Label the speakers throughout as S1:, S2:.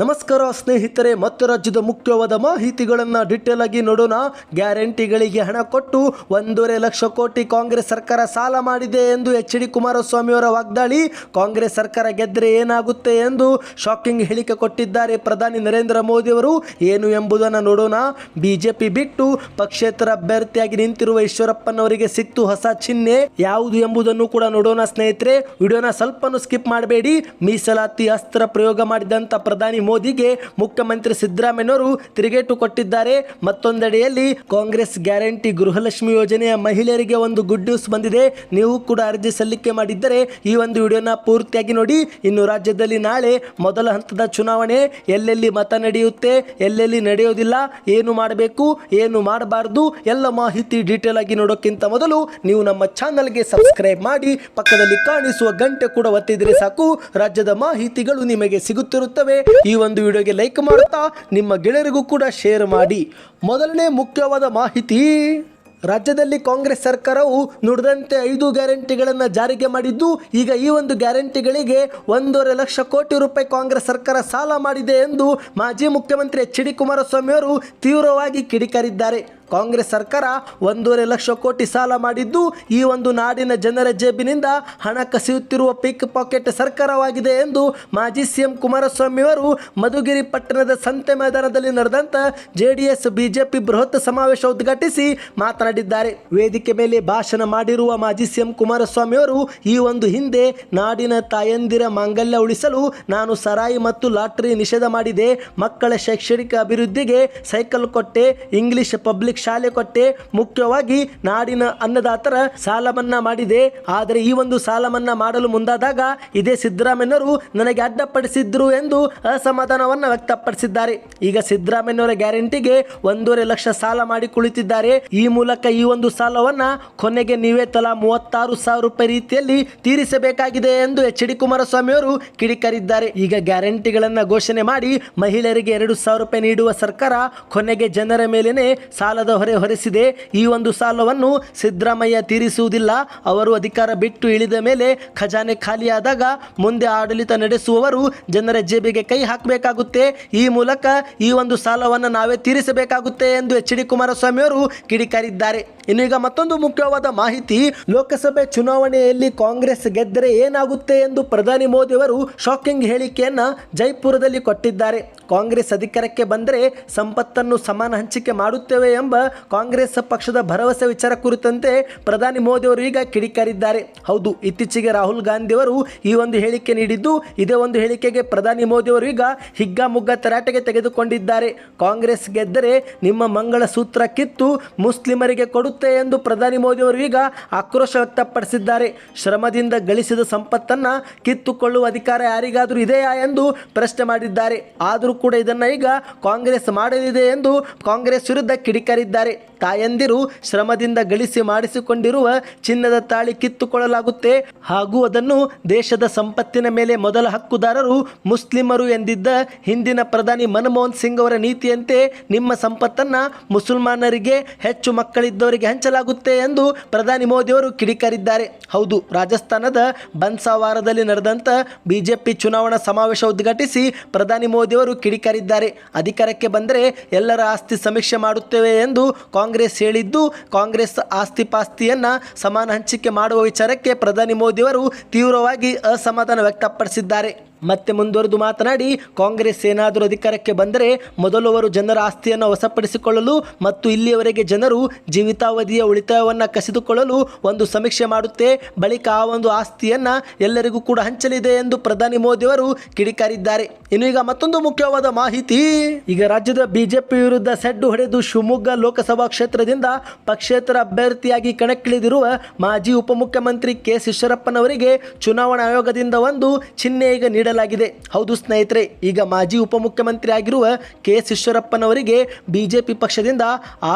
S1: ನಮಸ್ಕಾರ ಸ್ನೇಹಿತರೆ, ಮತ್ತು ರಾಜ್ಯದ ಮುಖ್ಯವಾದ ಮಾಹಿತಿಗಳನ್ನು ಡಿಟೇಲ್ ಆಗಿ ನೋಡೋಣ. ಗ್ಯಾರಂಟಿಗಳಿಗೆ ಹಣ ಕೊಟ್ಟು ಒಂದೂವರೆ ಲಕ್ಷ ಕೋಟಿ ಕಾಂಗ್ರೆಸ್ ಸರ್ಕಾರ ಸಾಲ ಮಾಡಿದೆ ಎಂದು ಎಚ್ ಡಿ ಕುಮಾರಸ್ವಾಮಿ ಅವರ ವಾಗ್ದಾಳಿ. ಕಾಂಗ್ರೆಸ್ ಸರ್ಕಾರ ಗೆದ್ದರೆ ಏನಾಗುತ್ತೆ ಎಂದು ಶಾಕಿಂಗ್ ಹೇಳಿಕೆ ಕೊಟ್ಟಿದ್ದಾರೆ ಪ್ರಧಾನಿ ನರೇಂದ್ರ ಮೋದಿ ಅವರು. ಏನು ಎಂಬುದನ್ನು ನೋಡೋಣ. ಬಿಜೆಪಿ ಬಿಟ್ಟು ಪಕ್ಷೇತರ ಅಭ್ಯರ್ಥಿಯಾಗಿ ನಿಂತಿರುವ ಈಶ್ವರಪ್ಪನವರಿಗೆ ಸಿಕ್ತು ಹೊಸ ಚಿಹ್ನೆ. ಯಾವುದು ಎಂಬುದನ್ನು ಕೂಡ ನೋಡೋಣ ಸ್ನೇಹಿತರೆ. ವಿಡಿಯೋನ ಸ್ವಲ್ಪನೂ ಸ್ಕಿಪ್ ಮಾಡಬೇಡಿ. ಮೀಸಲಾತಿ ಅಸ್ತ್ರ ಪ್ರಯೋಗ ಮಾಡಿದಂಥ ಪ್ರಧಾನಿ ಮೋದಿಗೆ ಮುಖ್ಯಮಂತ್ರಿ ಸಿದ್ದರಾಮಯ್ಯನವರು ತಿರುಗೇಟು ಕೊಟ್ಟಿದ್ದಾರೆ. ಮತ್ತೊಂದೆಡೆಯಲ್ಲಿ ಕಾಂಗ್ರೆಸ್ ಗ್ಯಾರಂಟಿ ಗೃಹಲಕ್ಷ್ಮಿ ಯೋಜನೆಯ ಮಹಿಳೆಯರಿಗೆ ಒಂದು ಗುಡ್ ನ್ಯೂಸ್ ಬಂದಿದೆ. ನೀವು ಕೂಡ ಅರ್ಜಿ ಸಲ್ಲಿಕೆ ಮಾಡಿದ್ದರೆ ಈ ಒಂದು ವಿಡಿಯೋನ ಪೂರ್ತಿಯಾಗಿ ನೋಡಿ. ಇನ್ನು ರಾಜ್ಯದಲ್ಲಿ ನಾಳೆ ಮೊದಲ ಹಂತದ ಚುನಾವಣೆ. ಎಲ್ಲೆಲ್ಲಿ ಮತ ನಡೆಯುತ್ತೆ, ಎಲ್ಲೆಲ್ಲಿ ನಡೆಯೋದಿಲ್ಲ, ಏನು ಮಾಡಬೇಕು, ಏನು ಮಾಡಬಾರ್ದು, ಎಲ್ಲ ಮಾಹಿತಿ ಡೀಟೇಲ್ ಆಗಿ ನೋಡೋಕ್ಕಿಂತ ಮೊದಲು ನೀವು ನಮ್ಮ ಚಾನಲ್ಗೆ ಸಬ್ಸ್ಕ್ರೈಬ್ ಮಾಡಿ. ಪಕ್ಕದಲ್ಲಿ ಕಾಣಿಸುವ ಗಂಟೆ ಕೂಡ ಒತ್ತಿದ್ರೆ ಸಾಕು. ರಾಜ್ಯದ ಮಾಹಿತಿಗಳು ನಿಮಗೆ ಸಿಗುತ್ತಿರುತ್ತವೆ. ಈ ಒಂದು ವಿಡಿಯೋಗೆ ಲೈಕ್ ಮಾಡುತ್ತಾ ನಿಮ್ಮ ಗೆಳೆಯರಿಗೂ ಕೂಡ ಶೇರ್ ಮಾಡಿ. ಮೊದಲನೇ ಮುಖ್ಯವಾದ ಮಾಹಿತಿ, ರಾಜ್ಯದಲ್ಲಿ ಕಾಂಗ್ರೆಸ್ ಸರ್ಕಾರವು ನುಡಿದಂತೆ ಐದು ಗ್ಯಾರಂಟಿಗಳನ್ನು ಜಾರಿಗೆ ಮಾಡಿದ್ದು, ಈಗ ಈ ಒಂದು ಗ್ಯಾರಂಟಿಗಳಿಗೆ ಒಂದೂವರೆ ಲಕ್ಷ ಕೋಟಿ ರೂಪಾಯಿ ಕಾಂಗ್ರೆಸ್ ಸರ್ಕಾರ ಸಾಲ ಮಾಡಿದೆ ಎಂದು ಮಾಜಿ ಮುಖ್ಯಮಂತ್ರಿ ಎಚ್ ಡಿ ಕುಮಾರಸ್ವಾಮಿ ಅವರು ತೀವ್ರವಾಗಿ ಕಿಡಿಕಾರಿದ್ದಾರೆ. ಕಾಂಗ್ರೆಸ್ ಸರ್ಕಾರ ಒಂದೂವರೆ ಲಕ್ಷ ಕೋಟಿ ಸಾಲ ಮಾಡಿದ್ದು ಈ ಒಂದು ನಾಡಿನ ಜನರ ಜೇಬಿನಿಂದ ಹಣ ಕಸಿಯುತ್ತಿರುವ ಪಿಕ್ ಪಾಕೆಟ್ ಸರ್ಕಾರವಾಗಿದೆ ಎಂದು ಮಾಜಿ ಸಿಎಂ ಕುಮಾರಸ್ವಾಮಿ ಅವರು ಮಧುಗಿರಿ ಪಟ್ಟಣದ ಸಂತೆ ಮೈದಾನದಲ್ಲಿ ನಡೆದಂತ ಜೆಡಿಎಸ್, ಬಿಜೆಪಿ ಬೃಹತ್ ಸಮಾವೇಶ ಉದ್ಘಾಟಿಸಿ ಮಾತನಾಡಿದ್ದಾರೆ. ವೇದಿಕೆ ಮೇಲೆ ಭಾಷಣ ಮಾಡಿರುವ ಮಾಜಿ ಸಿಎಂ ಕುಮಾರಸ್ವಾಮಿ ಅವರು ಈ ಒಂದು ಹಿಂದೆ ನಾಡಿನ ತಾಯಂದಿರ ಮಾಂಗಲ್ಯ ಉಳಿಸಲು ನಾನು ಸರಾಯಿ ಮತ್ತು ಲಾಟರಿ ನಿಷೇಧ ಮಾಡಿದೆ. ಮಕ್ಕಳ ಶೈಕ್ಷಣಿಕ ಅಭಿವೃದ್ಧಿಗೆ ಸೈಕಲ್ ಕೊಟ್ಟೆ. ಇಂಗ್ಲಿಷ್ ಪಬ್ಲಿಕ್ ಶಾಲೆ ಕೊಟ್ಟೆ ಮುಖ್ಯವಾಗಿ ನಾಡಿನ ಅನ್ನದಾತರ ಸಾಲ ಮನ್ನಾ ಮಾಡಿದೆ. ಆದರೆ ಈ ಒಂದು ಸಾಲ ಮನ್ನಾ ಮಾಡಲು ಮುಂದಾದಾಗ ಇದೇ ಸಿದ್ದರಾಮಯ್ಯನವರು ನನಗೆ ಅಡ್ಡಪಡಿಸಿದ್ರು ಎಂದು ಅಸಮಾಧಾನವನ್ನು ವ್ಯಕ್ತಪಡಿಸಿದ್ದಾರೆ. ಈಗ ಸಿದ್ದರಾಮಯ್ಯನವರ ಗ್ಯಾರಂಟಿಗೆ ಒಂದೂವರೆ ಲಕ್ಷ ಸಾಲ ಮಾಡಿ ಕುಳಿತಿದ್ದಾರೆ. ಈ ಮೂಲಕ ಈ ಒಂದು ಸಾಲವನ್ನ ಕೊನೆಗೆ ನೀವೇ ತಲಾ ಮೂವತ್ತಾರು ಸಾವಿರ ರೂಪಾಯಿ ರೀತಿಯಲ್ಲಿ ತೀರಿಸಬೇಕಾಗಿದೆ ಎಂದು ಎಚ್ ಡಿ ಕುಮಾರಸ್ವಾಮಿ ಅವರು ಕಿಡಿಕಾರಿದ್ದಾರೆ. ಈಗ ಗ್ಯಾರಂಟಿಗಳನ್ನ ಘೋಷಣೆ ಮಾಡಿ ಮಹಿಳೆಯರಿಗೆ ಎರಡು ಸಾವಿರ ರೂಪಾಯಿ ನೀಡುವ ಸರ್ಕಾರ ಕೊನೆಗೆ ಜನರ ಮೇಲೇನೆ ಸಾಲದ ಹೊರೆ ಹೊರಿಸಿದೆ. ಈ ಒಂದು ಸಾಲವನ್ನು ಸಿದ್ದರಾಮಯ್ಯ ತೀರಿಸುವುದಿಲ್ಲ. ಅವರು ಅಧಿಕಾರ ಬಿಟ್ಟು ಇಳಿದ ಮೇಲೆ ಖಜಾನೆ ಖಾಲಿಯಾದಾಗ ಮುಂದೆ ಆಡಳಿತ ನಡೆಸುವವರು ಜನರ ಜೇಬಿಗೆ ಕೈ ಹಾಕಬೇಕಾಗುತ್ತೆ. ಈ ಮೂಲಕ ಈ ಒಂದು ಸಾಲವನ್ನು ನಾವೇ ತೀರಿಸಬೇಕಾಗುತ್ತೆ ಎಂದು ಎಚ್ ಡಿ ಕುಮಾರಸ್ವಾಮಿ ಅವರು ಕಿಡಿಕಾರಿದ್ದಾರೆ. ಇನ್ನು ಈಗ ಮತ್ತೊಂದು ಮುಖ್ಯವಾದ ಮಾಹಿತಿ, ಲೋಕಸಭೆ ಚುನಾವಣೆಯಲ್ಲಿ ಕಾಂಗ್ರೆಸ್ ಗೆದ್ದರೆ ಏನಾಗುತ್ತೆ ಎಂದು ಪ್ರಧಾನಿ ಮೋದಿ ಅವರು ಶಾಕಿಂಗ್ ಹೇಳಿಕೆಯನ್ನ ಜೈಪುರದಲ್ಲಿ ಕೊಟ್ಟಿದ್ದಾರೆ. ಕಾಂಗ್ರೆಸ್ ಅಧಿಕಾರಕ್ಕೆ ಬಂದರೆ ಸಂಪತ್ತನ್ನು ಸಮಾನ ಹಂಚಿಕೆ ಮಾಡುತ್ತೇವೆ ಎಂಬ ಕಾಂಗ್ರೆಸ್ ಪಕ್ಷದ ಭರವಸೆ ವಿಚಾರ ಕುರಿತಂತೆ ಪ್ರಧಾನಿ ಮೋದಿ ಅವರು ಈಗ ಕಿಡಿಕಾರಿದ್ದಾರೆ. ಹೌದು, ಇತ್ತೀಚೆಗೆ ರಾಹುಲ್ ಗಾಂಧಿ ಅವರು ಈ ಒಂದು ಹೇಳಿಕೆ ನೀಡಿದ್ದು, ಇದೇ ಒಂದು ಹೇಳಿಕೆಗೆ ಪ್ರಧಾನಿ ಮೋದಿ ಅವರು ಈಗ ಹಿಗ್ಗಾಮುಗ್ಗ ತರಾಟೆಗೆ ತೆಗೆದುಕೊಂಡಿದ್ದಾರೆ. ಕಾಂಗ್ರೆಸ್ ಗೆದ್ದರೆ ನಿಮ್ಮ ಮಂಗಳ ಸೂತ್ರ ಕಿತ್ತು ಮುಸ್ಲಿಮರಿಗೆ ಕೊಡುತ್ತೆ ಎಂದು ಪ್ರಧಾನಿ ಮೋದಿ ಅವರು ಈಗ ಆಕ್ರೋಶ ವ್ಯಕ್ತಪಡಿಸಿದ್ದಾರೆ. ಶ್ರಮದಿಂದ ಗಳಿಸಿದ ಸಂಪತ್ತನ್ನು ಕಿತ್ತುಕೊಳ್ಳುವ ಅಧಿಕಾರ ಯಾರಿಗಾದರೂ ಇದೆಯಾ ಎಂದು ಪ್ರಶ್ನೆ ಮಾಡಿದ್ದಾರೆ. ಆದರೂ ಕೂಡ ಇದನ್ನ ಈಗ ಕಾಂಗ್ರೆಸ್ ಮಾಡಲಿದೆ ಎಂದು ಕಾಂಗ್ರೆಸ್ ವಿರುದ್ಧ ಕಿಡಿಕಾರಿದ್ದಾರೆ. ತಾಯಂದಿರು ಶ್ರಮದಿಂದ ಗಳಿಸಿ ಮಾಡಿಸಿಕೊಂಡಿರುವ ಚಿನ್ನದ ತಾಳಿ ಕಿತ್ತುಕೊಳ್ಳಲಾಗುತ್ತೆ. ಹಾಗೂ ಅದನ್ನು ದೇಶದ ಸಂಪತ್ತಿನ ಮೇಲೆ ಮೊದಲ ಹಕ್ಕುದಾರರು ಮುಸ್ಲಿಮರು ಎಂದಿದ್ದ ಹಿಂದಿನ ಪ್ರಧಾನಿ ಮನಮೋಹನ್ ಸಿಂಗ್ ಅವರ ನೀತಿಯಂತೆ ನಿಮ್ಮ ಸಂಪತ್ತನ್ನ ಮುಸಲ್ಮಾನರಿಗೆ, ಹೆಚ್ಚು ಮಕ್ಕಳಿದ್ದವರಿಗೆ ಹಂಚಲಾಗುತ್ತೆ ಎಂದು ಪ್ರಧಾನಿ ಮೋದಿ ಅವರು ಕಿಡಿಕಾರಿದ್ದಾರೆ. ಹೌದು, ರಾಜಸ್ಥಾನದ ಬನ್ಸಾವಾರದಲ್ಲಿ ನಡೆದಂತ ಬಿಜೆಪಿ ಚುನಾವಣಾ ಸಮಾವೇಶ ಉದ್ಘಾಟಿಸಿ ಪ್ರಧಾನಿ ಮೋದಿ ಅವರು ಕಿಡಿಕಾರಿದ್ದಾರೆ. ಅಧಿಕಾರಕ್ಕೆ ಬಂದರೆ ಎಲ್ಲರ ಆಸ್ತಿ ಸಮೀಕ್ಷೆ ಮಾಡುತ್ತೇವೆ ಎಂದು ಕಾಂಗ್ರೆಸ್ ಹೇಳಿದ್ದು ಕಾಂಗ್ರೆಸ್ ಆಸ್ತಿ ಪಾಸ್ತಿಯನ್ನ ಸಮಾನ ಹಂಚಿಕೆ ಮಾಡುವ ವಿಚಾರಕ್ಕೆ ಪ್ರಧಾನಿ ಮೋದಿಯವರು ತೀವ್ರವಾಗಿ ಅಸಮಾಧಾನ ವ್ಯಕ್ತಪಡಿಸಿದ್ದಾರೆ. ಮತ್ತೆ ಮುಂದುವರೆದು ಮಾತನಾಡಿ, ಕಾಂಗ್ರೆಸ್ ಏನಾದರೂ ಅಧಿಕಾರಕ್ಕೆ ಬಂದರೆ ಮೊದಲು ಅವರು ಜನರ ಆಸ್ತಿಯನ್ನು ವಶಪಡಿಸಿಕೊಳ್ಳಲು ಮತ್ತು ಇಲ್ಲಿಯವರೆಗೆ ಜನರು ಜೀವಿತಾವಧಿಯ ಉಳಿತಾಯವನ್ನು ಕಸಿದುಕೊಳ್ಳಲು ಒಂದು ಸಮೀಕ್ಷೆ ಮಾಡುತ್ತೆ. ಬಳಿಕ ಆ ಒಂದು ಆಸ್ತಿಯನ್ನು ಎಲ್ಲರಿಗೂ ಕೂಡ ಹಂಚಲಿದೆ ಎಂದು ಪ್ರಧಾನಿ ಮೋದಿ ಅವರು ಕಿಡಿಕಾರಿದ್ದಾರೆ. ಇನ್ನು ಈಗ ಮತ್ತೊಂದು ಮುಖ್ಯವಾದ ಮಾಹಿತಿ. ಈಗ ರಾಜ್ಯದ ಬಿಜೆಪಿ ವಿರುದ್ಧ ಸೆಡ್ಡು ಹೊಡೆದು ಶಿವಮೊಗ್ಗ ಲೋಕಸಭಾ ಕ್ಷೇತ್ರದಿಂದ ಪಕ್ಷೇತರ ಅಭ್ಯರ್ಥಿಯಾಗಿ ಕಣಕ್ಕಿಳಿದಿರುವ ಮಾಜಿ ಉಪಮುಖ್ಯಮಂತ್ರಿ ಕೆ. ಈಶ್ವರಪ್ಪನವರಿಗೆ ಚುನಾವಣಾ ಆಯೋಗದಿಂದ ಒಂದು ಚಿಹ್ನೆ ಈಗ ನೀಡಲಾಗಿದೆ. ಹೌದು ಸ್ನೇಹಿತರೆ, ಈಗ ಮಾಜಿ ಉಪಮುಖ್ಯಮಂತ್ರಿ ಆಗಿರುವ ಕೆ ಎಸ್ ಈಶ್ವರಪ್ಪನವರಿಗೆ ಬಿಜೆಪಿ ಪಕ್ಷದಿಂದ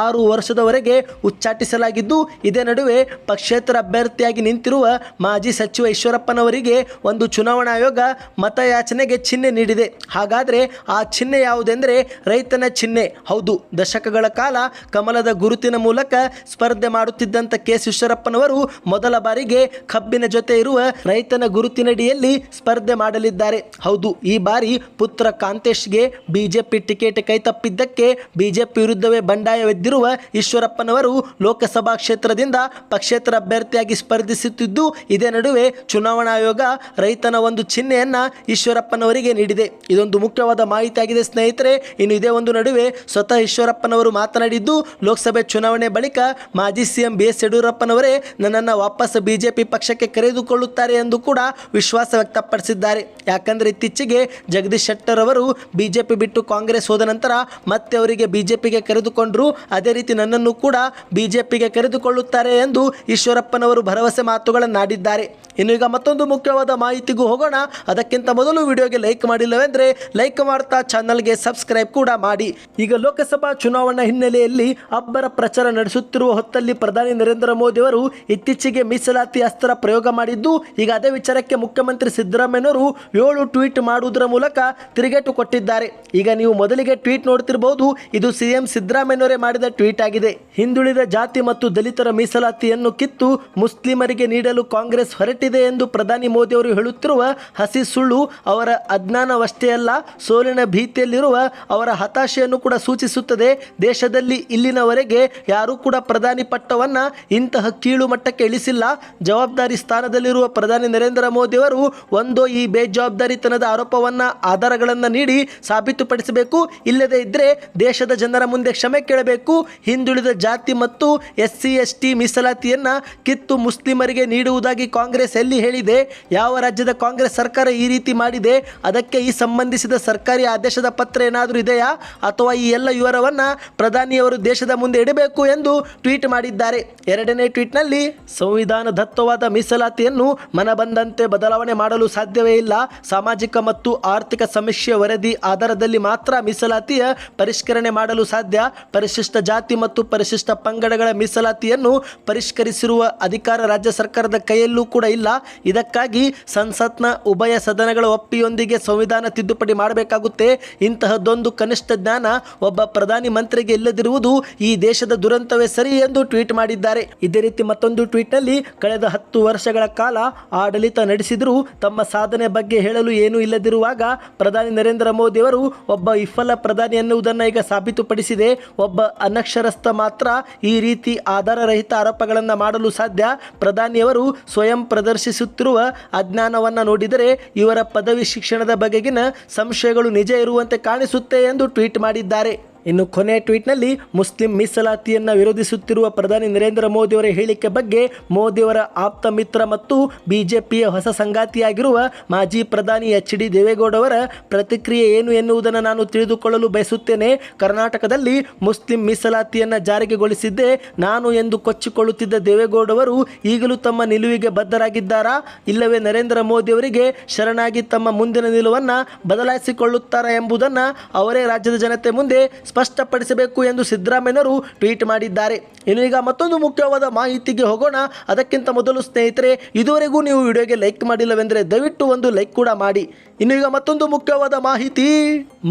S1: ಆರು ವರ್ಷದವರೆಗೆ ಉಚ್ಚಾಟಿಸಲಾಗಿದ್ದು, ಇದೇ ನಡುವೆ ಪಕ್ಷೇತರ ಅಭ್ಯರ್ಥಿಯಾಗಿ ನಿಂತಿರುವ ಮಾಜಿ ಸಚಿವ ಈಶ್ವರಪ್ಪನವರಿಗೆ ಒಂದು ಚುನಾವಣಾ ಆಯೋಗ ಮತಯಾಚನೆಗೆ ಚಿಹ್ನೆ ನೀಡಿದೆ. ಹಾಗಾದರೆ ಆ ಚಿಹ್ನೆ ಯಾವುದೆಂದರೆ ರೈತನ ಚಿಹ್ನೆ. ಹೌದು, ದಶಕಗಳ ಕಾಲ ಕಮಲದ ಗುರುತಿನ ಮೂಲಕ ಸ್ಪರ್ಧೆ ಮಾಡುತ್ತಿದ್ದಂಥ ಕೆ ಎಸ್ ಈಶ್ವರಪ್ಪನವರು ಮೊದಲ ಬಾರಿಗೆ ಕಬ್ಬಿನ ಜೊತೆ ಇರುವ ರೈತನ ಗುರುತಿನಡಿಯಲ್ಲಿ ಸ್ಪರ್ಧೆ ಮಾಡಲಿದ್ದಾರೆ. ಮಾಡಿದ್ದಾರೆ. ಹೌದು, ಈ ಬಾರಿ ಪುತ್ರ ಕಾಂತೇಶ್ಗೆ ಬಿಜೆಪಿ ಟಿಕೆಟ್ ಕೈತಪ್ಪಿದ್ದಕ್ಕೆ ಬಿಜೆಪಿ ವಿರುದ್ಧವೇ ಬಂಡಾಯವೆದ್ದಿರುವ ಈಶ್ವರಪ್ಪನವರು ಲೋಕಸಭಾ ಕ್ಷೇತ್ರದಿಂದ ಪಕ್ಷೇತರ ಅಭ್ಯರ್ಥಿಯಾಗಿ ಸ್ಪರ್ಧಿಸುತ್ತಿದ್ದು, ಇದೇ ನಡುವೆ ಚುನಾವಣಾ ಆಯೋಗ ರೈತನ ಒಂದು ಚಿಹ್ನೆಯನ್ನು ಈಶ್ವರಪ್ಪನವರಿಗೆ ನೀಡಿದೆ. ಇದೊಂದು ಮುಖ್ಯವಾದ ಮಾಹಿತಿಯಾಗಿದೆ ಸ್ನೇಹಿತರೆ. ಇನ್ನು ಇದೇ ಒಂದು ನಡುವೆ ಸ್ವತಃ ಈಶ್ವರಪ್ಪನವರು ಮಾತನಾಡಿದ್ದು, ಲೋಕಸಭೆ ಚುನಾವಣೆ ಬಳಿಕ ಮಾಜಿ ಸಿಎಂ ಬಿ ಎಸ್ ಯಡಿಯೂರಪ್ಪನವರೇ ನನ್ನನ್ನು ವಾಪಸ್ ಬಿಜೆಪಿ ಪಕ್ಷಕ್ಕೆ ಕರೆದುಕೊಳ್ಳುತ್ತಾರೆ ಎಂದು ಕೂಡ ವಿಶ್ವಾಸ ವ್ಯಕ್ತಪಡಿಸಿದ್ದಾರೆ. ಯಾಕಂದರೆ ಇತ್ತೀಚೆಗೆ ಜಗದೀಶ್ ಶೆಟ್ಟರ್ ಅವರು ಬಿಜೆಪಿ ಬಿಟ್ಟು ಕಾಂಗ್ರೆಸ್ ಹೋದ ನಂತರ ಮತ್ತೆ ಅವರಿಗೆ ಬಿಜೆಪಿಗೆ ಕರೆದುಕೊಂಡರು. ಅದೇ ರೀತಿ ನನ್ನನ್ನು ಕೂಡ ಬಿಜೆಪಿಗೆ ಕರೆದುಕೊಳ್ಳುತ್ತಾರೆ ಎಂದು ಈಶ್ವರಪ್ಪನವರು ಭರವಸೆ ಮಾತುಗಳನ್ನಾಡಿದ್ದಾರೆ ಇನ್ನು ಈಗ ಮತ್ತೊಂದು ಮುಖ್ಯವಾದ ಮಾಹಿತಿಗೂ ಹೋಗೋಣ. ಅದಕ್ಕಿಂತ ಮೊದಲು ವಿಡಿಯೋಗೆ ಲೈಕ್ ಮಾಡಿಲ್ಲವೆಂದರೆ ಲೈಕ್ ಮಾಡ್ತಾ ಚಾನಲ್ಗೆ ಸಬ್ಸ್ಕ್ರೈಬ್ ಕೂಡ ಮಾಡಿ. ಈಗ ಲೋಕಸಭಾ ಚುನಾವಣಾ ಹಿನ್ನೆಲೆಯಲ್ಲಿ ಅಬ್ಬರ ಪ್ರಚಾರ ನಡೆಸುತ್ತಿರುವ ಹೊತ್ತಲ್ಲಿ ಪ್ರಧಾನಿ ನರೇಂದ್ರ ಮೋದಿ ಅವರು ಇತ್ತೀಚೆಗೆ ಮೀಸಲಾತಿ ಅಸ್ತ್ರ ಪ್ರಯೋಗ ಮಾಡಿದ್ದು, ಈಗ ಅದೇ ವಿಚಾರಕ್ಕೆ ಮುಖ್ಯಮಂತ್ರಿ ಸಿದ್ದರಾಮಯ್ಯನವರು ಏಳು ಟ್ವೀಟ್ ಮಾಡುವುದರ ಮೂಲಕ ತಿರುಗೇಟು ಕೊಟ್ಟಿದ್ದಾರೆ. ಈಗ ನೀವು ಮೊದಲಿಗೆ ಟ್ವೀಟ್ ನೋಡ್ತಿರಬಹುದು ಇದು ಸಿಎಂ ಸಿದ್ದರಾಮಯ್ಯನವರೇ ಮಾಡಿದ ಟ್ವೀಟ್ ಆಗಿದೆ. ಹಿಂದುಳಿದ ಜಾತಿ ಮತ್ತು ದಲಿತರ ಮೀಸಲಾತಿಯನ್ನು ಕಿತ್ತು ಮುಸ್ಲಿಮರಿಗೆ ನೀಡಲು ಕಾಂಗ್ರೆಸ್ ಹೊರಟಿದೆ ಎಂದು ಪ್ರಧಾನಿ ಮೋದಿ ಅವರು ಹೇಳುತ್ತಿರುವ ಹಸಿ ಸುಳ್ಳು ಅವರ ಅಜ್ಞಾನವಷ್ಟೇ ಅಲ್ಲ, ಸೋಲಿನ ಭೀತಿಯಲ್ಲಿರುವ ಅವರ ಹತಾಶೆಯನ್ನು ಕೂಡ ಸೂಚಿಸುತ್ತದೆ. ದೇಶದಲ್ಲಿ ಇಲ್ಲಿನವರೆಗೆ ಯಾರೂ ಕೂಡ ಪ್ರಧಾನಿ ಪಟ್ಟವನ್ನ ಇಂತಹ ಕೀಳು ಮಟ್ಟಕ್ಕೆ ಇಳಿಸಿಲ್ಲ. ಜವಾಬ್ದಾರಿ ಸ್ಥಾನದಲ್ಲಿರುವ ಪ್ರಧಾನಿ ನರೇಂದ್ರ ಮೋದಿ ಅವರು ಒಂದೋ ಈ ಬೇಜವಾಬ್ದಾರಿತನದ ಆರೋಪವನ್ನು ಆಧಾರಗಳನ್ನು ನೀಡಿ ಸಾಬೀತುಪಡಿಸಬೇಕು. ಇಲ್ಲದೇ ಇದ್ದರೆ ದೇಶದ ಜನರ ಮುಂದೆ ಕ್ಷಮೆ ಕೇಳಬೇಕು. ಹಿಂದುಳಿದ ಜಾತಿ ಮತ್ತು ಎಸ್ ಸಿ ಎಸ್ ಟಿ ಮೀಸಲಾತಿಯನ್ನು ಕಿತ್ತು ಮುಸ್ಲಿಮರಿಗೆ ನೀಡುವುದಾಗಿ ಕಾಂಗ್ರೆಸ್ ಎಲ್ಲಿ ಹೇಳಿದೆ, ಯಾವ ರಾಜ್ಯದ ಕಾಂಗ್ರೆಸ್ ಸರ್ಕಾರ ಈ ರೀತಿ ಮಾಡಿದೆ, ಅದಕ್ಕೆ ಈ ಸಂಬಂಧಿಸಿದ ಸರ್ಕಾರಿ ಆದೇಶದ ಪತ್ರ ಏನಾದರೂ ಇದೆಯಾ? ಅಥವಾ ಈ ಎಲ್ಲ ವಿವರವನ್ನು ಪ್ರಧಾನಿಯವರು ದೇಶದ ಮುಂದೆ ಇಡಬೇಕು ಎಂದು ಟ್ವೀಟ್ ಮಾಡಿದ್ದಾರೆ. ಎರಡನೇ ಟ್ವೀಟ್ನಲ್ಲಿ ಸಂವಿಧಾನದತ್ತವಾದ ಮೀಸಲಾತಿಯನ್ನು ಮನಬಂದಂತೆ ಬದಲಾವಣೆ ಮಾಡಲು ಸಾಧ್ಯವೇ ಇಲ್ಲ. ಸಾಮಾಜಿಕ ಮತ್ತು ಆರ್ಥಿಕ ಸಮೀಕ್ಷೆ ವರದಿ ಆಧಾರದಲ್ಲಿ ಮಾತ್ರ ಮೀಸಲಾತಿಯ ಪರಿಷ್ಕರಣೆ ಮಾಡಲು ಸಾಧ್ಯ. ಪರಿಶಿಷ್ಟ ಜಾತಿ ಮತ್ತು ಪರಿಶಿಷ್ಟ ಪಂಗಡಗಳ ಮೀಸಲಾತಿಯನ್ನು ಪರಿಷ್ಕರಿಸಿರುವ ಅಧಿಕಾರ ರಾಜ್ಯ ಸರ್ಕಾರದ ಕೈಯಲ್ಲೂ ಕೂಡ ಇಲ್ಲ. ಇದಕ್ಕಾಗಿ ಸಂಸತ್ನ ಉಭಯ ಸದನಗಳ ಒಪ್ಪಿಯೊಂದಿಗೆ ಸಂವಿಧಾನ ತಿದ್ದುಪಡಿ ಮಾಡಬೇಕಾಗುತ್ತೆ. ಇಂತಹದ್ದೊಂದು ಕನಿಷ್ಠ ಜ್ಞಾನ ಒಬ್ಬ ಪ್ರಧಾನಿ ಮಂತ್ರಿಗೆ ಇಲ್ಲದಿರುವುದು ಈ ದೇಶದ ದುರಂತವೇ ಸರಿ ಎಂದು ಟ್ವೀಟ್ ಮಾಡಿದ್ದಾರೆ. ಇದೇ ರೀತಿ ಮತ್ತೊಂದು ಟ್ವೀಟ್ನಲ್ಲಿ, ಕಳೆದ ಹತ್ತು ವರ್ಷಗಳ ಕಾಲ ಆಡಳಿತ ನಡೆಸಿದರೂ ತಮ್ಮ ಸಾಧನೆ ಬಗ್ಗೆ ಹೇಳಲು ಏನೂ ಇಲ್ಲದಿರುವಾಗ ಪ್ರಧಾನಿ ನರೇಂದ್ರ ಮೋದಿ ಅವರು ಒಬ್ಬ ವಿಫಲ ಪ್ರಧಾನಿ ಎನ್ನುವುದನ್ನು ಈಗ ಸಾಬೀತುಪಡಿಸಿದೆ. ಒಬ್ಬ ಅನಕ್ಷರಸ್ಥ ಮಾತ್ರ ಈ ರೀತಿ ಆಧಾರರಹಿತ ಆರೋಪಗಳನ್ನು ಮಾಡಲು ಸಾಧ್ಯ. ಪ್ರಧಾನಿಯವರು ಸ್ವಯಂ ಪ್ರದರ್ಶಿಸುತ್ತಿರುವ ಅಜ್ಞಾನವನ್ನು ನೋಡಿದರೆ ಇವರ ಪದವಿ ಶಿಕ್ಷಣದ ಬಗೆಗಿನ ಸಂಶಯಗಳು ನಿಜ ಇರುವಂತೆ ಕಾಣಿಸುತ್ತೆ ಎಂದು ಟ್ವೀಟ್ ಮಾಡಿದ್ದಾರೆ. ಇನ್ನು ಕೊನೆಯ ಟ್ವೀಟ್ನಲ್ಲಿ ಮುಸ್ಲಿಂ ಮೀಸಲಾತಿಯನ್ನು ವಿರೋಧಿಸುತ್ತಿರುವ ಪ್ರಧಾನಿ ನರೇಂದ್ರ ಮೋದಿಯವರ ಹೇಳಿಕೆ ಬಗ್ಗೆ ಮೋದಿಯವರ ಆಪ್ತ ಮಿತ್ರ ಮತ್ತು ಬಿಜೆಪಿಯ ಹೊಸ ಸಂಗಾತಿಯಾಗಿರುವ ಮಾಜಿ ಪ್ರಧಾನಿ ಎಚ್ ಡಿ ದೇವೇಗೌಡ ಅವರ ಪ್ರತಿಕ್ರಿಯೆ ಏನು ಎನ್ನುವುದನ್ನು ನಾನು ತಿಳಿದುಕೊಳ್ಳಲು ಬಯಸುತ್ತೇನೆ. ಕರ್ನಾಟಕದಲ್ಲಿ ಮುಸ್ಲಿಂ ಮೀಸಲಾತಿಯನ್ನು ಜಾರಿಗೆಗೊಳಿಸಿದ್ದೆ ನಾನು ಎಂದು ಕೊಚ್ಚಿಕೊಳ್ಳುತ್ತಿದ್ದ ದೇವೇಗೌಡವರು ಈಗಲೂ ತಮ್ಮ ನಿಲುವಿಗೆ ಬದ್ಧರಾಗಿದ್ದಾರಾ? ಇಲ್ಲವೇ ನರೇಂದ್ರ ಮೋದಿಯವರಿಗೆ ಶರಣಾಗಿ ತಮ್ಮ ಮುಂದಿನ ನಿಲುವನ್ನು ಬದಲಾಯಿಸಿಕೊಳ್ಳುತ್ತಾರಾ ಎಂಬುದನ್ನು ಅವರೇ ರಾಜ್ಯದ ಜನತೆ ಮುಂದೆ ಸ್ಪಷ್ಟಪಡಿಸಬೇಕು ಎಂದು ಸಿದ್ದರಾಮಯ್ಯನವರು ಟ್ವೀಟ್ ಮಾಡಿದ್ದಾರೆ. ಇನ್ನು ಈಗ ಮತ್ತೊಂದು ಮುಖ್ಯವಾದ ಮಾಹಿತಿಗೆ ಹೋಗೋಣ. ಅದಕ್ಕಿಂತ ಮೊದಲು ಸ್ನೇಹಿತರೆ, ಇದುವರೆಗೂ ನೀವು ವಿಡಿಯೋಗೆ ಲೈಕ್ ಮಾಡಿಲ್ಲವೆಂದರೆ ದಯವಿಟ್ಟು ಒಂದು ಲೈಕ್ ಕೂಡ ಮಾಡಿ. ಇನ್ನು ಈಗ ಮತ್ತೊಂದು ಮುಖ್ಯವಾದ ಮಾಹಿತಿ.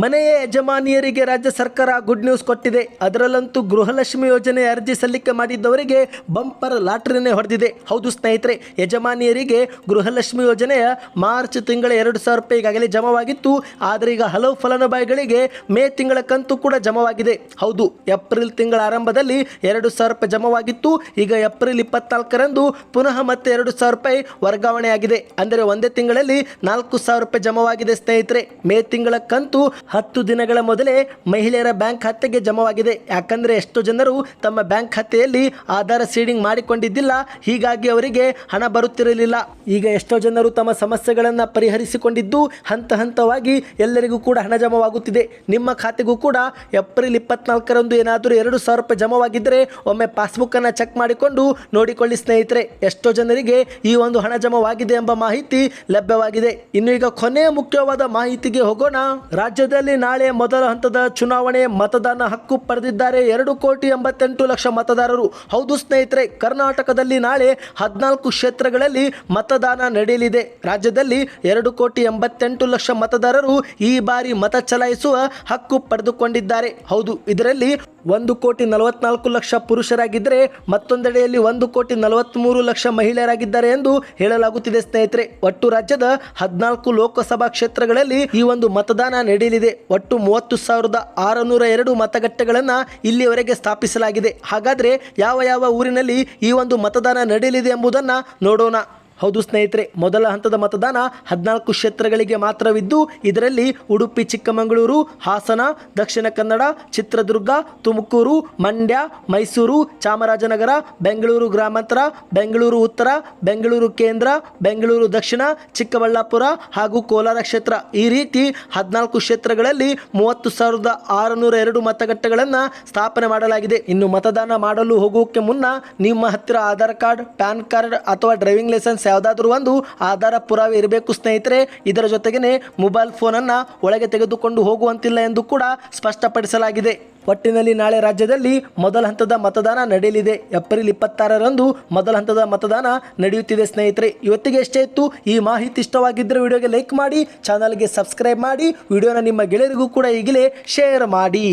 S1: ಮನೆಯ ಯಜಮಾನಿಯರಿಗೆ ರಾಜ್ಯ ಸರ್ಕಾರ ಗುಡ್ ನ್ಯೂಸ್ ಕೊಟ್ಟಿದೆ. ಅದರಲ್ಲಂತೂ ಗೃಹಲಕ್ಷ್ಮಿ ಯೋಜನೆ ಅರ್ಜಿ ಸಲ್ಲಿಕೆ ಮಾಡಿದ್ದವರಿಗೆ ಬಂಪರ್ ಲಾಟ್ರಿನೇ ಹೊಡೆದಿದೆ. ಹೌದು ಸ್ನೇಹಿತರೆ, ಯಜಮಾನಿಯರಿಗೆ ಗೃಹಲಕ್ಷ್ಮಿ ಯೋಜನೆಯ ಮಾರ್ಚ್ ತಿಂಗಳ ಎರಡು ಸಾವಿರ ರೂಪಾಯಿ ಈಗಾಗಲೇ ಜಮವಾಗಿತ್ತು. ಆದರೆ ಈಗ ಹಲವು ಫಲಾನುಭವಿಗಳಿಗೆ ಮೇ ತಿಂಗಳ ಕಂತು ಕೂಡ ಜಮವಾಗಿದೆ. ಹೌದು, ಏಪ್ರಿಲ್ ತಿಂಗಳ ಆರಂಭದಲ್ಲಿ ಎರಡು ಸಾವಿರ ರೂಪಾಯಿ ಜಮವಾಗಿತ್ತು. ಈಗ ಏಪ್ರಿಲ್ ಇಪ್ಪತ್ನಾಲ್ಕರಂದು ಪುನಃ ಮತ್ತೆ ಎರಡು ಸಾವಿರ ರೂಪಾಯಿ ವರ್ಗಾವಣೆಯಾಗಿದೆ. ಅಂದರೆ ಒಂದೇ ತಿಂಗಳಲ್ಲಿ ನಾಲ್ಕು ಸಾವಿರ ರೂಪಾಯಿ ಜಮವಾಗಿದೆ, ಸ್ನೇಹಿತರೆ. ಮೇ ತಿಂಗಳ ಕಂತು ಹತ್ತು ದಿನಗಳ ಮೊದಲೇ ಮಹಿಳೆಯರ ಬ್ಯಾಂಕ್ ಖಾತೆಗೆ ಜಮವಾಗಿದೆ. ಯಾಕಂದರೆ ಎಷ್ಟೋ ಜನರು ತಮ್ಮ ಬ್ಯಾಂಕ್ ಖಾತೆಯಲ್ಲಿ ಆಧಾರ ಸೀಡಿಂಗ್ ಮಾಡಿಕೊಂಡಿದ್ದಿಲ್ಲ. ಹೀಗಾಗಿ ಅವರಿಗೆ ಹಣ ಬರುತ್ತಿರಲಿಲ್ಲ. ಈಗ ಎಷ್ಟೋ ಜನರು ತಮ್ಮ ಸಮಸ್ಯೆಗಳನ್ನು ಪರಿಹರಿಸಿಕೊಂಡಿದ್ದು, ಹಂತ ಹಂತವಾಗಿ ಎಲ್ಲರಿಗೂ ಕೂಡ ಹಣ ಜಮವಾಗುತ್ತಿದೆ. ನಿಮ್ಮ ಖಾತೆಗೂ ಕೂಡ ಏಪ್ರಿಲ್ ಇಪ್ಪತ್ನಾಲ್ಕರಂದು ಏನಾದರೂ ಎರಡು ಸಾವಿರ ರೂಪಾಯಿ ಜಮವಾಗಿದ್ದರೆ ಒಮ್ಮೆ ಪಾಸ್ಬುಕ್ಕನ್ನು ಚೆಕ್ ಮಾಡಿಕೊಂಡು ನೋಡಿಕೊಳ್ಳಿ, ಸ್ನೇಹಿತರೆ. ಎಷ್ಟೋ ಜನರಿಗೆ ಈ ಒಂದು ಹಣ ಜಮವಾಗಿದೆ ಎಂಬ ಮಾಹಿತಿ ಲಭ್ಯವಾಗಿದೆ. ಇನ್ನು ಈಗ ಕೊನೆಯ ಮುಖ್ಯವಾದ ಮಾಹಿತಿಗೆ ಹೋಗೋಣ. ರಾಜ್ಯದಲ್ಲಿ ನಾಳೆ ಮೊದಲ ಹಂತದ ಚುನಾವಣೆ ಮತದಾನ ಹಕ್ಕು ಪಡೆದಿದ್ದಾರೆ. ಎರಡು ಕೋಟಿ ಎಂಬತ್ತೆಂಟು ಲಕ್ಷ ಮತದಾರರು. ಹೌದು ಸ್ನೇಹಿತರೆ, ಕರ್ನಾಟಕದಲ್ಲಿ ನಾಳೆ ಹದಿನಾಲ್ಕು ಕ್ಷೇತ್ರಗಳಲ್ಲಿ ಮತದಾನ ನಡೆಯಲಿದೆ. ರಾಜ್ಯದಲ್ಲಿ ಎರಡು ಕೋಟಿ ಎಂಬತ್ತೆಂಟು ಲಕ್ಷ ಮತದಾರರು ಈ ಬಾರಿ ಮತ ಚಲಾಯಿಸುವ ಹಕ್ಕು ಪಡೆದುಕೊಂಡಿದ್ದಾರೆ. ಹೌದು, ಇದರಲ್ಲಿ ಒಂದು ಕೋಟಿ ನಲವತ್ನಾಲ್ಕು ಲಕ್ಷ ಪುರುಷರಾಗಿದ್ದರೆ ಮತ್ತೊಂದೆಡೆಯಲ್ಲಿ ಒಂದು ಕೋಟಿ ನಲವತ್ತ್ಮೂರು ಲಕ್ಷ ಮಹಿಳೆಯರಾಗಿದ್ದಾರೆ ಎಂದು ಹೇಳಲಾಗುತ್ತಿದೆ, ಸ್ನೇಹಿತರೆ. ಒಟ್ಟು ರಾಜ್ಯದ ಹದಿನಾಲ್ಕು ಲೋಕಸಭಾ ಕ್ಷೇತ್ರಗಳಲ್ಲಿ ಈ ಒಂದು ಮತದಾನ ನಡೆಯಲಿದೆ. ಒಟ್ಟು ಮೂವತ್ತು ಸಾವಿರದ ಆರುನೂರ ಎರಡು ಮತಗಟ್ಟೆಗಳನ್ನು ಇಲ್ಲಿಯವರೆಗೆ ಸ್ಥಾಪಿಸಲಾಗಿದೆ. ಹಾಗಾದರೆ ಯಾವ ಯಾವ ಊರಿನಲ್ಲಿ ಈ ಒಂದು ಮತದಾನ ನಡೆಯಲಿದೆ ಎಂಬುದನ್ನು ನೋಡೋಣ. ಹೌದು ಸ್ನೇಹಿತರೆ, ಮೊದಲ ಹಂತದ ಮತದಾನ ಹದಿನಾಲ್ಕು ಕ್ಷೇತ್ರಗಳಿಗೆ ಮಾತ್ರವಿದ್ದು, ಇದರಲ್ಲಿ ಉಡುಪಿ, ಚಿಕ್ಕಮಗಳೂರು, ಹಾಸನ, ದಕ್ಷಿಣ ಕನ್ನಡ, ಚಿತ್ರದುರ್ಗ, ತುಮಕೂರು, ಮಂಡ್ಯ, ಮೈಸೂರು, ಚಾಮರಾಜನಗರ, ಬೆಂಗಳೂರು ಗ್ರಾಮಾಂತರ, ಬೆಂಗಳೂರು ಉತ್ತರ, ಬೆಂಗಳೂರು ಕೇಂದ್ರ, ಬೆಂಗಳೂರು ದಕ್ಷಿಣ, ಚಿಕ್ಕಬಳ್ಳಾಪುರ ಹಾಗೂ ಕೋಲಾರ ಕ್ಷೇತ್ರ. ಈ ರೀತಿ ಹದಿನಾಲ್ಕು ಕ್ಷೇತ್ರಗಳಲ್ಲಿ ಮೂವತ್ತು ಸಾವಿರದ ಆರುನೂರ ಎರಡು ಮತಗಟ್ಟೆಗಳನ್ನು ಸ್ಥಾಪನೆ ಮಾಡಲಾಗಿದೆ. ಇನ್ನು ಮತದಾನ ಮಾಡಲು ಹೋಗುವಕ್ಕೆ ಮುನ್ನ ನಿಮ್ಮ ಹತ್ತಿರ ಆಧಾರ್ ಕಾರ್ಡ್, ಪ್ಯಾನ್ ಕಾರ್ಡ್ ಅಥವಾ ಡ್ರೈವಿಂಗ್ ಲೈಸೆನ್ಸ್ ಯಾವುದಾದ್ರೂ ಒಂದು ಆಧಾರ ಪುರಾವೆ ಇರಬೇಕು ಸ್ನೇಹಿತರೆ, ಇದರ ಜೊತೆಗೇ ಮೊಬೈಲ್ ಫೋನನ್ನು ಒಳಗೆ ತೆಗೆದುಕೊಂಡು ಹೋಗುವಂತಿಲ್ಲ ಎಂದು ಕೂಡ ಸ್ಪಷ್ಟಪಡಿಸಲಾಗಿದೆ. ಒಟ್ಟಿನಲ್ಲಿ ನಾಳೆ ರಾಜ್ಯದಲ್ಲಿ ಮೊದಲ ಹಂತದ ಮತದಾನ ನಡೆಯಲಿದೆ. ಏಪ್ರಿಲ್ ಇಪ್ಪತ್ತಾರರಂದು ಮೊದಲ ಹಂತದ ಮತದಾನ ನಡೆಯುತ್ತಿದೆ ಸ್ನೇಹಿತರೆ. ಇವತ್ತಿಗೆ ಎಷ್ಟೇ ಇತ್ತು. ಈ ಮಾಹಿತಿ ಇಷ್ಟವಾಗಿದ್ದರೆ ವಿಡಿಯೋಗೆ ಲೈಕ್ ಮಾಡಿ, ಚಾನಲ್ಗೆ ಸಬ್ಸ್ಕ್ರೈಬ್ ಮಾಡಿ, ವಿಡಿಯೋನ ನಿಮ್ಮ ಗೆಳೆಯರಿಗೂ ಕೂಡ ಈಗಲೇ ಶೇರ್ ಮಾಡಿ.